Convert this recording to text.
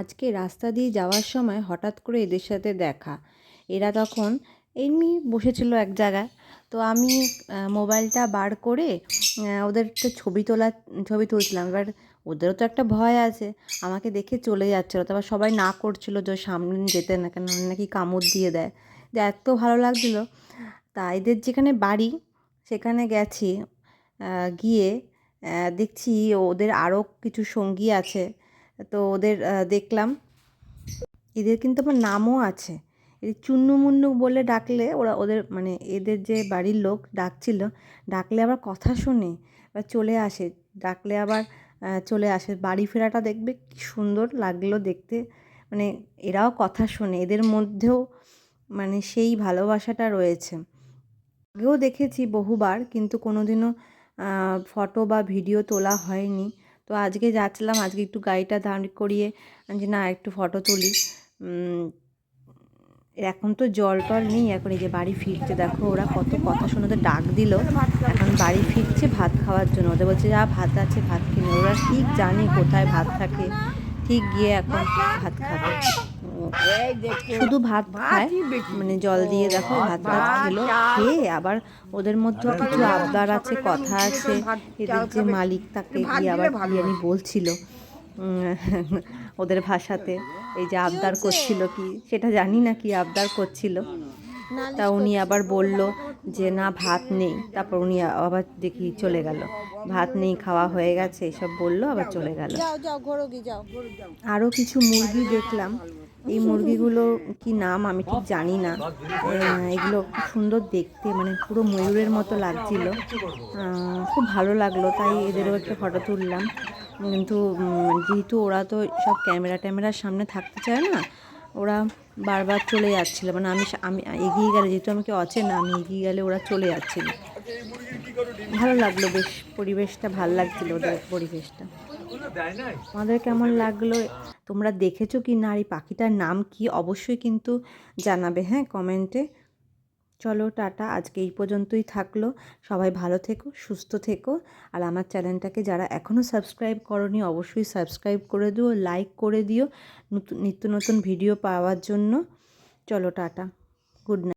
আজকে রাস্তা দিয়ে যাওয়ার সময় হঠাৎ করে এদের সাথে দেখা। এরা তখন এমনি বসেছিল এক জায়গায়। তো আমি মোবাইলটা বার করে ওদের একটা ছবি তোলা, ছবি তুলছিলাম। এবার ওদেরও তো একটা ভয় আছে। আমাকে দেখে চলে যাচ্ছিল। তারপর সবাই না করছিল যে সামনে যেতে না কেন? নাকি কামড় দিয়ে দেয়। যে এত ভালো লাগছিল। তা এদের যেখানে বাড়ি, সেখানে গেছি। গিয়ে দেখছি ওদের আরও কিছু সঙ্গী আছে। তো ওদের দেখলাম। এদের কিন্তু আমার নামও আছে। এদের চুন্নু মুন্নু বলে ডাকলে ওরা ওদের মানে এদের যে বাড়ির লোক ডাকছিল, ডাকলে আবার কথা শোনে এবার চলে আসে। ডাকলে আবার চলে আসে। বাড়ি ফেরাটা দেখবে কি সুন্দর লাগল দেখতে। মানে এরাও কথা শোনে, এদের মধ্যেও মানে সেই ভালোবাসাটা রয়েছে। আগেও দেখেছি বহুবার, কিন্তু কোনোদিনও ফটো বা ভিডিও তোলা হয়নি। তো আজকে যাচ্ছিলাম, আজকে একটু গাড়িটা দাঁড় করিয়ে যে না একটু ফটো তুলি। এখন তো জল টল নেই, এখন এই যে বাড়ি ফিরছে, দেখো ওরা কত কথা শুনে ওদের ডাক দিল। এখন বাড়ি ফিরছে ভাত খাওয়ার জন্য। ওদের বলছে, যা ভাত আছে ভাত কিনে ওরা ঠিক জানে কোথায় ভাত থাকে। ঠিক গিয়ে এখন ভাত খাবে। শুধু ভাত খায় মানে জল দিয়ে দেখো ভাত ভাত খেলো খেয়ে আবার ওদের মধ্যেও কিছু আবদার আছে কথা আছে এদের যে মালিক তাকে গিয়ে আবার বিরিয়ানি বলছিল ওদের ভাষাতে এই যে আবদার করছিল কি সেটা জানি না কি আবদার করছিল। তা উনি আবার বলল যে না ভাত নেই। তারপর উনি আবার দেখি চলে গেল। ভাত নেই খাওয়া হয়ে গেছে এসব বলল আবার চলে গেল। আরও কিছু মুরগি দেখলাম। এই মুরগিগুলো কি নাম আমি ঠিক জানি না। এগুলো খুব সুন্দর দেখতে মানে পুরো ময়ূরের মতো লাগছিল। খুব ভালো লাগল, তাই এদেরও একটা ফটো তুললাম। কিন্তু যেহেতু ওরা তো সব ক্যামেরা ট্যামেরার সামনে থাকতে চায় না, ওরা বারবার চলে যাচ্ছিল। মানে আমি আমি এগিয়ে গেলে, যেহেতু আমাকে অচেনা, আমি এগিয়ে গেলে ওরা চলে যাচ্ছিল। ভালো লাগল বেশ, পরিবেশটা ভালো লাগছিল ওদের পরিবেশটা। আমাদের কেমন লাগল? তোমরা দেখেছ কি না? এই পাখিটার নাম কি? অবশ্যই কিন্তু জানাবে হ্যাঁ কমেন্টে। চলো, টাটা। আজকে এই পর্যন্তই থাকল। সবাই ভালো থেকো, সুস্থ থেকো। আর আমার চ্যানেলটাকে যারা এখনও সাবস্ক্রাইব করনি, অবশ্যই সাবস্ক্রাইব করে দিও, লাইক করে দিও নতুন, নিত্য নতুন ভিডিও পাওয়ার জন্য। চলো, টাটা। Good night.